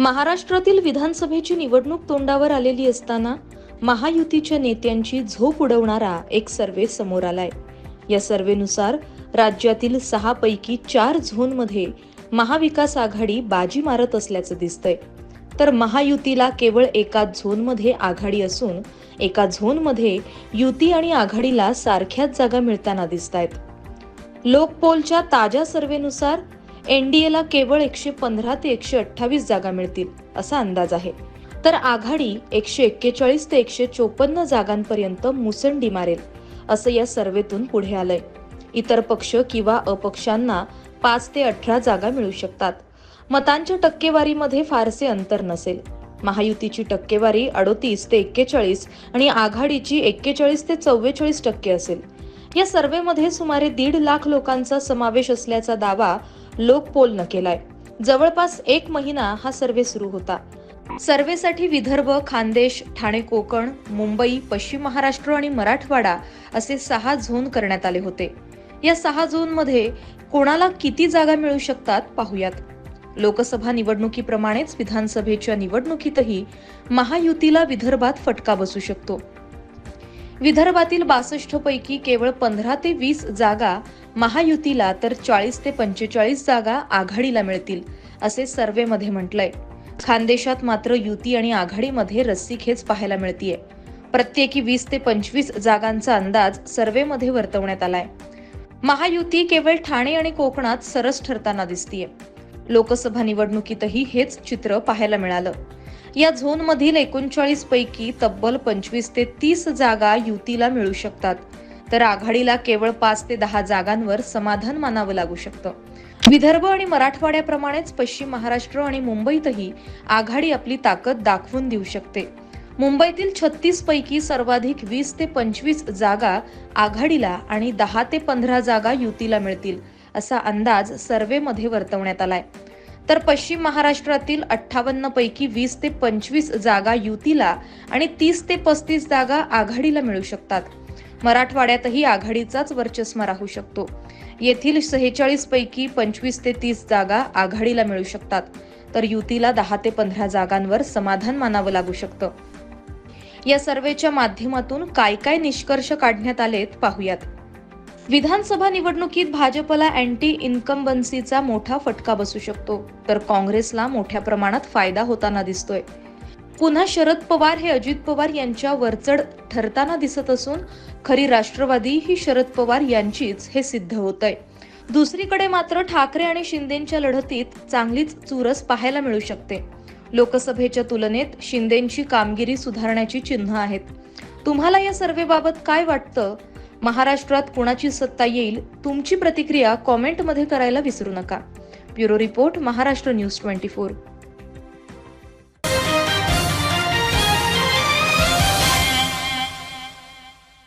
महाराष्ट्रातील विधानसभेची निवडणूक तोंडावर आलेली असताना महायुतीच्या नेत्यांची झोप उडवणारा एक सर्वे समोर आलाय. या सर्वेनुसार राज्यातील सहा पैकी चार झोनमध्ये महाविकास आघाडी बाजी मारत असल्याचं दिसतंय. तर महायुतीला केवळ एका झोनमध्ये आघाडी असून एका झोनमध्ये युती आणि आघाडीला सारख्याच जागा मिळताना दिसत आहेत लोकपोलच्या ताज्या सर्वेनुसार एनडीएला केवळ एकशे पंधरा ते एकशे अठ्ठावीस जागा मिळतील असा अंदाज आहे. तर आघाडी एकशे एक्केचाळीस ते एकशे चोपन्न जागांपर्यंत मुसंडी मारेल असं या सर्वेतून पुढे आलंय. इतर पक्ष किंवा अपक्षांना पाच ते अठरा जागा मिळू शकतात. मतांच्या टक्केवारीमध्ये फारसे अंतर नसेल. महायुतीची टक्केवारी अडोतीस ते एक्केचाळीस आणि आघाडीची एक्केचाळीस ते चव्वेचाळीस टक्के असेल. या सर्वेमध्ये सुमारे दीड लाख लोकांचा समावेश असल्याचा दावा लोकपोलनं केलाय. जवळपास एक महिना हा सर्वे सुरू होता. सर्वेसाठी विदर्भ खानदेश ठाणे कोकण मुंबई पश्चिम महाराष्ट्र आणि मराठवाडा असे सहा झोन करण्यात आले होते. या सहा झोनमध्ये कोणाला किती जागा मिळू शकतात पाहूयात. लोकसभा निवडणुकीप्रमाणेच विधानसभेच्या निवडणुकीतही महायुतीला विदर्भात फटका बसू शकतो. विदर्भातील बासष्ट पैकी केवळ पंधरा ते वीस जागा महायुतीला तर चाळीस ते पंचेचाळीस जागा आघाडीला मिळतील असे सर्वेमध्ये म्हटलंय. खानदेशात मात्र युती आणि आघाडीमध्ये रस्सीखेच पाहायला मिळतीये. प्रत्येकी वीस ते पंचवीस जागांचा अंदाज सर्वेमध्ये वर्तवण्यात आलाय. महायुती केवळ ठाणे आणि कोकणात सरस ठरताना दिसतीये. लोकसभा निवडणुकीतही हेच चित्र पाहायला मिळालं. या झोनमधील एकोणचाळीस पैकी तब्बल पंचवीस ते तीस जागा युतीला मिळू शकतात. तर आघाडीला केवळ पाच ते दहा जागांवर समाधान मानावं लागू शकतं. विदर्भ आणि मराठवाड्याप्रमाणेच पश्चिम महाराष्ट्र आणि मुंबईतही आघाडी आपली ताकद दाखवून देऊ शकते. मुंबईतील छत्तीस पैकी सर्वाधिक वीस ते पंचवीस जागा आघाडीला आणि दहा ते पंधरा जागा युतीला मिळतील असा अंदाज सर्वेमध्ये वर्तवण्यात आलाय. तर पश्चिम महाराष्ट्रातील अठ्ठावन्न पैकी वीस ते पंचवीस जागा युतीला आणि तीस ते पस्तीस जागा आघाडीला मिळू शकतात. मराठवाड्यातही आघाडीचाच वर्चस्व राहू शकतो. येथील सेहेचाळीस पैकी पंचवीस ते तीस जागा आघाडीला मिळू शकतात. तर युतीला दहा ते पंधरा जागांवर समाधान मानावं लागू शकतं. या सर्वेच्या माध्यमातून काय काय निष्कर्ष काढण्यात आलेत पाहूयात. विधानसभा निवडणुकीत भाजपला अँटी इन्कम्बन्सीचा मोठा फटका बसू शकतो. तर काँग्रेसला मोठ्या प्रमाणात फायदा होताना दिसतोय. पुन्हा शरद पवार हे अजित पवार यांच्या वरचढ ठरताना दिसत असून खरी राष्ट्रवादी ही शरद पवार यांचीच हे सिद्ध होत आहे दुसरीकडे मात्र ठाकरे आणि शिंदेच्या लढतीत चांगलीच चुरस पाहायला मिळू शकते. लोकसभेच्या तुलनेत शिंदेची कामगिरी सुधारण्याची चिन्ह आहेत. तुम्हाला या सर्वेबाबत काय वाटतं? महाराष्ट्रात कुणाची सत्ता येईल तुमची प्रतिक्रिया कॉमेंटमध्ये करायला विसरू नका. Bureau report Maharashtra news twenty four.